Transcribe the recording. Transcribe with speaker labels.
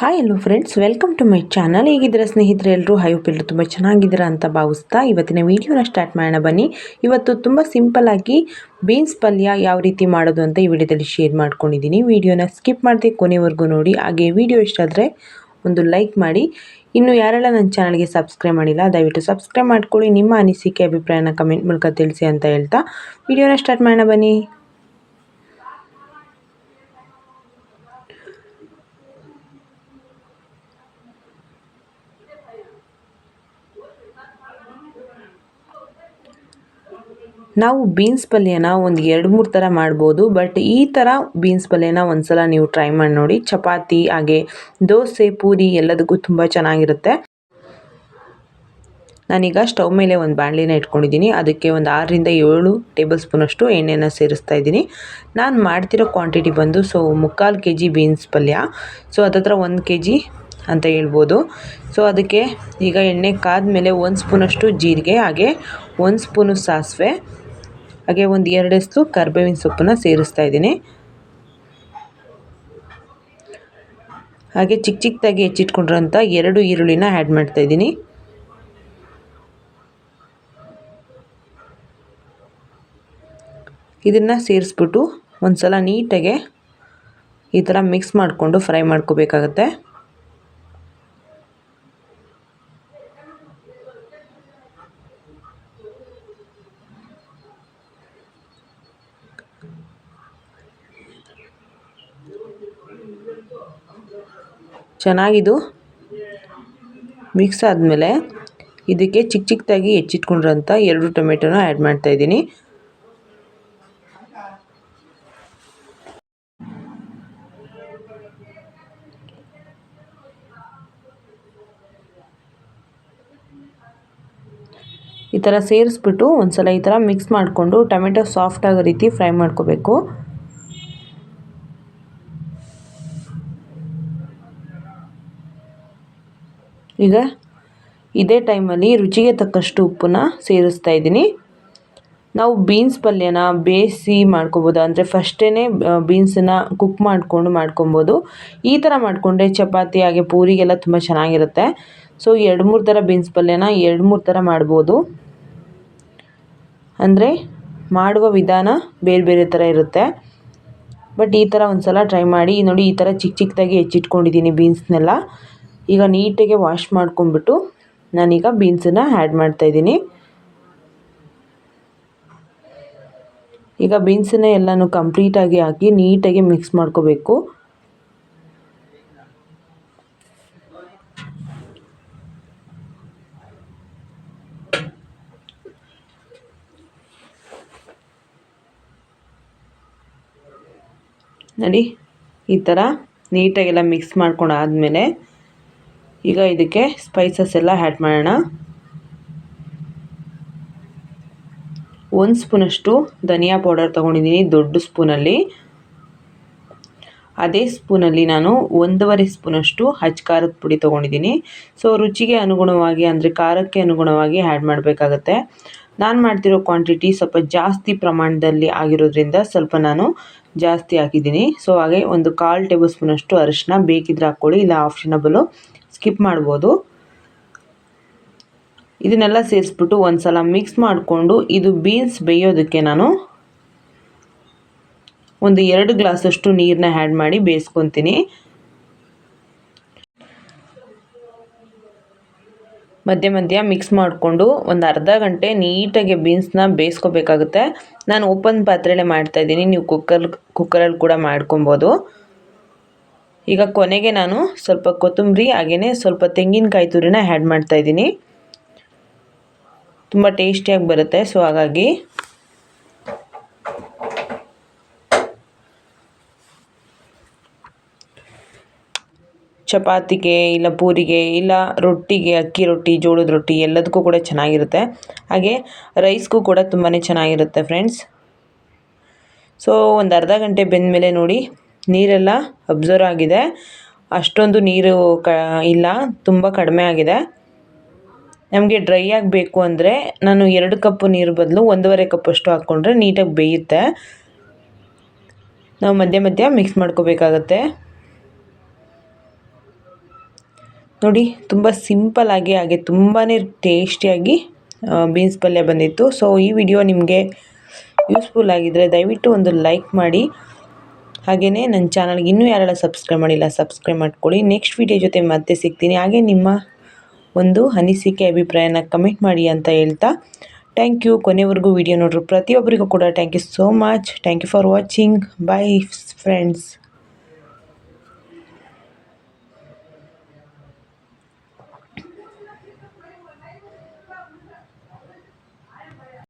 Speaker 1: Hi hello friends welcome to my channel ಹೇಗಿದ್ದೀರಾ ಸ್ನೇಹಿತರೆ? ಎಲ್ಲರೂ ಎಲ್ಲರೂ ತುಂಬ ಚೆನ್ನಾಗಿದ್ದೀರಾ ಅಂತ ಭಾವಿಸ್ತಾ ಇವತ್ತಿನ ವೀಡಿಯೋನ ಸ್ಟಾರ್ಟ್ ಮಾಡೋಣ ಬನ್ನಿ. ಇವತ್ತು ತುಂಬ ಸಿಂಪಲ್ ಆಗಿ ಬೀನ್ಸ್ ಪಲ್ಯ ಯಾವ ರೀತಿ ಮಾಡೋದು ಅಂತ ಈ ವಿಡಿಯೋದಲ್ಲಿ ಶೇರ್ ಮಾಡ್ಕೊಂಡಿದ್ದೀನಿ. ವೀಡಿಯೋನ ಸ್ಕಿಪ್ ಮಾಡದೆ ಕೊನೆವರೆಗೂ ನೋಡಿ. ಹಾಗೆ ವಿಡಿಯೋ ಇಷ್ಟ ಆದರೆ ಒಂದು ಲೈಕ್ ಮಾಡಿ. ಇನ್ನು ಯಾರೆಲ್ಲ ನನ್ನ ಚಾನಲ್ಗೆ ಸಬ್ಸ್ಕ್ರೈಬ್ ಮಾಡಿಲ್ಲ, ದಯವಿಟ್ಟು ಸಬ್ಸ್ಕ್ರೈಬ್ ಮಾಡ್ಕೊಳ್ಳಿ. ನಿಮ್ಮ ಅನಿಸಿಕೆ, ಅಭಿಪ್ರಾಯನ ಕಮೆಂಟ್ ಮೂಲಕ ತಿಳಿಸಿ ಅಂತ ಹೇಳ್ತಾ ವಿಡಿಯೋನ ಸ್ಟಾರ್ಟ್ ಮಾಡೋಣ ಬನ್ನಿ. ನಾವು ಬೀನ್ಸ್ ಪಲ್ಯನ ಒಂದು ಎರಡು ಮೂರು ಥರ ಮಾಡ್ಬೋದು ಬಟ್ ಈ ಥರ ಬೀನ್ಸ್ ಪಲ್ಯನ ಒಂದು ಸಲ ನೀವು ಟ್ರೈ ಮಾಡಿ ನೋಡಿ. ಚಪಾತಿ, ಹಾಗೆ ದೋಸೆ, ಪೂರಿ ಎಲ್ಲದಕ್ಕೂ ತುಂಬ ಚೆನ್ನಾಗಿರುತ್ತೆ. ನಾನೀಗ ಸ್ಟವ್ ಮೇಲೆ ಒಂದು ಬಾಣಲಿನ ಇಟ್ಕೊಂಡಿದ್ದೀನಿ. ಅದಕ್ಕೆ ಒಂದು ಆರರಿಂದ ಏಳು ಟೇಬಲ್ ಸ್ಪೂನಷ್ಟು ಎಣ್ಣೆನ ಸೇರಿಸ್ತಾ ಇದ್ದೀನಿ. ನಾನು ಮಾಡ್ತಿರೋ ಕ್ವಾಂಟಿಟಿ ಬಂದು ಸೊ ಮುಕ್ಕಾಲು ಕೆ ಜಿ ಬೀನ್ಸ್ ಪಲ್ಯ. ಸೊ ಅದತ್ರ ಒಂದು ಕೆ ಜಿ ಅಂತ ಹೇಳ್ಬೋದು. ಸೊ ಅದಕ್ಕೆ ಈಗ ಎಣ್ಣೆ ಕಾದ ಮೇಲೆ ಒಂದು ಸ್ಪೂನಷ್ಟು ಜೀರಿಗೆ, ಹಾಗೆ ಒಂದು ಸ್ಪೂನು ಸಾಸಿವೆ ಹಾಗೆ ಒಂದು ಎರಡಷ್ಟು ಕರ್ಬೇವಿನ ಸೊಪ್ಪನ್ನು ಸೇರಿಸ್ತಾ ಇದ್ದೀನಿ. ಹಾಗೆ ಚಿಕ್ಕ ಚಿಕ್ಕದಾಗಿ ಹೆಚ್ಚಿಟ್ಕೊಂಡಿರೋಂಥ ಎರಡು ಈರುಳ್ಳಿನ ಆ್ಯಡ್ ಮಾಡ್ತಾ ಇದ್ದೀನಿ. ಇದನ್ನು ಸೇರಿಸ್ಬಿಟ್ಟು ಒಂದು ಸಲ ನೀಟಾಗೆ ಈ ಥರ ಮಿಕ್ಸ್ ಮಾಡಿಕೊಂಡು ಫ್ರೈ ಮಾಡ್ಕೋಬೇಕಾಗತ್ತೆ. ಚೆನ್ನಾಗಿದು ಮಿಕ್ಸ್ ಆದಮೇಲೆ ಇದಕ್ಕೆ ಚಿಕ್ಕ ಚಿಕ್ಕದಾಗಿ ಹೆಚ್ಚಿಟ್ಕೊಂಡಿರೋಂಥ ಎರಡು ಟೊಮೆಟೊನ ಆ್ಯಡ್ ಮಾಡ್ತಾಯಿದ್ದೀನಿ ಈ ಥರ ಸೇರಿಸ್ಬಿಟ್ಟು ಒಂದು ಸಲ ಈ ಥರ ಮಿಕ್ಸ್ ಮಾಡಿಕೊಂಡು ಟೊಮೆಟೊ ಸಾಫ್ಟ್ ಆಗೋ ರೀತಿ ಫ್ರೈ ಮಾಡ್ಕೋಬೇಕು. ಈಗ ಇದೇ ಟೈಮಲ್ಲಿ ರುಚಿಗೆ ತಕ್ಕಷ್ಟು ಉಪ್ಪನ್ನ ಸೇರಿಸ್ತಾ ಇದ್ದೀನಿ. ನಾವು ಬೀನ್ಸ್ ಪಲ್ಯನ ಬೇಯಿಸಿ ಮಾಡ್ಕೊಬೋದು. ಅಂದರೆ ಫಸ್ಟೇ ಬೀನ್ಸನ್ನು ಕುಕ್ ಮಾಡಿಕೊಂಡು ಮಾಡ್ಕೊಬೋದು. ಈ ಥರ ಮಾಡಿಕೊಂಡ್ರೆ ಚಪಾತಿ ಹಾಗೆ ಪೂರಿಗೆಲ್ಲ ತುಂಬ ಚೆನ್ನಾಗಿರುತ್ತೆ. ಸೊ ಎರಡು ಮೂರು ಥರ ಬೀನ್ಸ್ ಪಲ್ಯನ ಎರಡು ಮೂರು ಥರ ಮಾಡ್ಬೋದು. ಅಂದರೆ ಮಾಡುವ ವಿಧಾನ ಬೇರೆ ಬೇರೆ ಥರ ಇರುತ್ತೆ. ಬಟ್ ಈ ಥರ ಒಂದು ಸಲ ಟ್ರೈ ಮಾಡಿ ನೋಡಿ ಈ ಥರ ಚಿಕ್ಕ ಚಿಕ್ಕದಾಗಿ ಹೆಚ್ಚಿಟ್ಕೊಂಡಿದ್ದೀನಿ ಬೀನ್ಸ್ನೆಲ್ಲ. ಈಗ ನೀಟಾಗಿ ವಾಶ್ ಮಾಡ್ಕೊಂಬಿಟ್ಟು ನಾನೀಗ ಬೀನ್ಸನ್ನು ಆ್ಯಡ್ ಮಾಡ್ತಾಯಿದ್ದೀನಿ ಈಗ ಬೀನ್ಸನ್ನ ಎಲ್ಲನೂ ಕಂಪ್ಲೀಟಾಗಿ ಹಾಕಿ ನೀಟಾಗಿ ಮಿಕ್ಸ್ ಮಾಡ್ಕೋಬೇಕು. ನಡಿ, ಈ ಥರ ನೀಟಾಗೆಲ್ಲ ಮಿಕ್ಸ್ ಮಾಡ್ಕೊಂಡು ಆದಮೇಲೆ ಈಗ ಇದಕ್ಕೆ ಸ್ಪೈಸಸ್ ಎಲ್ಲ ಆ್ಯಡ್ ಮಾಡೋಣ. ಒಂದು ಸ್ಪೂನಷ್ಟು ಧನಿಯಾ ಪೌಡರ್ ತೊಗೊಂಡಿದ್ದೀನಿ, ದೊಡ್ಡ ಸ್ಪೂನಲ್ಲಿ. ಅದೇ ಸ್ಪೂನಲ್ಲಿ ನಾನು ಒಂದೂವರೆ ಸ್ಪೂನಷ್ಟು ಹಚ್ಚ ಖಾರದ ಪುಡಿ ತೊಗೊಂಡಿದ್ದೀನಿ. ಸೊ ರುಚಿಗೆ ಅನುಗುಣವಾಗಿ, ಅಂದರೆ ಖಾರಕ್ಕೆ ಅನುಗುಣವಾಗಿ ಆ್ಯಡ್ ಮಾಡಬೇಕಾಗತ್ತೆ. ನಾನು ಮಾಡ್ತಿರೋ ಕ್ವಾಂಟಿಟಿ ಸ್ವಲ್ಪ ಜಾಸ್ತಿ ಪ್ರಮಾಣದಲ್ಲಿ ಆಗಿರೋದ್ರಿಂದ ಸ್ವಲ್ಪ ನಾನು ಜಾಸ್ತಿ ಹಾಕಿದ್ದೀನಿ. ಸೊ ಹಾಗೆ ಒಂದು ಕಾಲು ಟೇಬಲ್ ಸ್ಪೂನಷ್ಟು ಅರಿಶಿನ ಬೇಕಿದ್ರೆ ಹಾಕ್ಕೊಳ್ಳಿ, ಇಲ್ಲ ಆಪ್ಷನಬಲು ಸ್ಕಿಪ್ ಮಾಡ್ಬೋದು. ಇದನ್ನೆಲ್ಲ ಸೇರಿಸ್ಬಿಟ್ಟು ಒಂದು ಸಲ ಮಿಕ್ಸ್ ಮಾಡಿಕೊಂಡು ಇದು ಬೀನ್ಸ್ ಬೇಯೋದಕ್ಕೆ ನಾನು ಒಂದು ಎರಡು ಗ್ಲಾಸಷ್ಟು ನೀರನ್ನ ಆ್ಯಡ್ ಮಾಡಿ ಬೇಯಿಸ್ಕೊತೀನಿ. ಮಧ್ಯ ಮಧ್ಯ ಮಿಕ್ಸ್ ಮಾಡಿಕೊಂಡು ಒಂದು ಅರ್ಧ ಗಂಟೆ ನೀಟಾಗಿ ಬೀನ್ಸ್ನ ಬೇಯಿಸ್ಕೋಬೇಕಾಗುತ್ತೆ. ನಾನು ಓಪನ್ ಪಾತ್ರೆಯಲ್ಲೇ ಮಾಡ್ತಾಯಿದ್ದೀನಿ ನೀವು ಕುಕ್ಕರ್ ಕುಕ್ಕರಲ್ಲಿ ಕೂಡ ಮಾಡ್ಕೊಬೋದು. ಈಗ ಕೊನೆಗೆ ನಾನು ಸ್ವಲ್ಪ ಕೊತ್ತಂಬರಿ ಹಾಗೆಯೇ ಸ್ವಲ್ಪ ತೆಂಗಿನಕಾಯಿ ತುರಿನ ಆ್ಯಡ್ ಮಾಡ್ತಾಯಿದ್ದೀನಿ ತುಂಬ ಟೇಸ್ಟಿಯಾಗಿ ಬರುತ್ತೆ ಸೊ ಹಾಗಾಗಿ ಚಪಾತಿಗೆ ಇಲ್ಲ ಪೂರಿಗೆ ಇಲ್ಲ ರೊಟ್ಟಿಗೆ, ಅಕ್ಕಿ ರೊಟ್ಟಿ, ಜೋಳದ ರೊಟ್ಟಿ ಎಲ್ಲದಕ್ಕೂ ಕೂಡ ಚೆನ್ನಾಗಿರುತ್ತೆ. ಹಾಗೆ ರೈಸ್ಗೂ ಕೂಡ ತುಂಬಾ ಚೆನ್ನಾಗಿರುತ್ತೆ ಫ್ರೆಂಡ್ಸ್ ಸೊ ಒಂದು ಅರ್ಧ ಗಂಟೆ ಬೆಂದಮೇಲೆ ನೋಡಿ ನೀರೆಲ್ಲ ಅಬ್ಸರ್ವ್ ಆಗಿದೆ. ಅಷ್ಟೊಂದು ನೀರು ಕ, ಇಲ್ಲ, ತುಂಬ ಕಡಿಮೆ ಆಗಿದೆ. ನಮಗೆ ಡ್ರೈ ಆಗಬೇಕು ಅಂದರೆ ನಾನು ಎರಡು ಕಪ್ಪು ನೀರು ಬದಲು ಒಂದೂವರೆ ಕಪ್ಪಷ್ಟು ಹಾಕ್ಕೊಂಡ್ರೆ ನೀಟಾಗಿ ಬೇಯುತ್ತೆ. ನಾವು ಮಧ್ಯ ಮಧ್ಯ ಮಿಕ್ಸ್ ಮಾಡ್ಕೋಬೇಕಾಗತ್ತೆ. ನೋಡಿ, ತುಂಬ ಸಿಂಪಲ್ ಆಗಿ ಹಾಗೆ ತುಂಬಾ ಟೇಸ್ಟಿಯಾಗಿ ಬೀನ್ಸ್ ಪಲ್ಯ ಬಂದಿತ್ತು. ಸೊ ಈ ವಿಡಿಯೋ ನಿಮಗೆ ಯೂಸ್ಫುಲ್ ಆಗಿದ್ದರೆ ದಯವಿಟ್ಟು ಒಂದು ಲೈಕ್ ಮಾಡಿ. ಹಾಗೆಯೇ ನನ್ನ ಚಾನಲ್ಗೆ ಇನ್ನೂ ಯಾರೆಲ್ಲ ಸಬ್ಸ್ಕ್ರೈಬ್ ಮಾಡಿಲ್ಲ ಸಬ್ಸ್ಕ್ರೈಬ್ ಮಾಡ್ಕೊಳ್ಳಿ. ನೆಕ್ಸ್ಟ್ ವಿಡಿಯೋ ಜೊತೆ ಮತ್ತೆ ಸಿಗ್ತೀನಿ. ಹಾಗೆ ನಿಮ್ಮ ಒಂದು ಅನಿಸಿಕೆ, ಅಭಿಪ್ರಾಯನ ಕಮೆಂಟ್ ಮಾಡಿ ಅಂತ ಹೇಳ್ತಾ ಥ್ಯಾಂಕ್ ಯು ಕೊನೆವರೆಗೂ ವಿಡಿಯೋ ನೋಡ್ರು. ಪ್ರತಿಯೊಬ್ಬರಿಗೂ ಕೂಡ thank you so much thank you for watching bye friends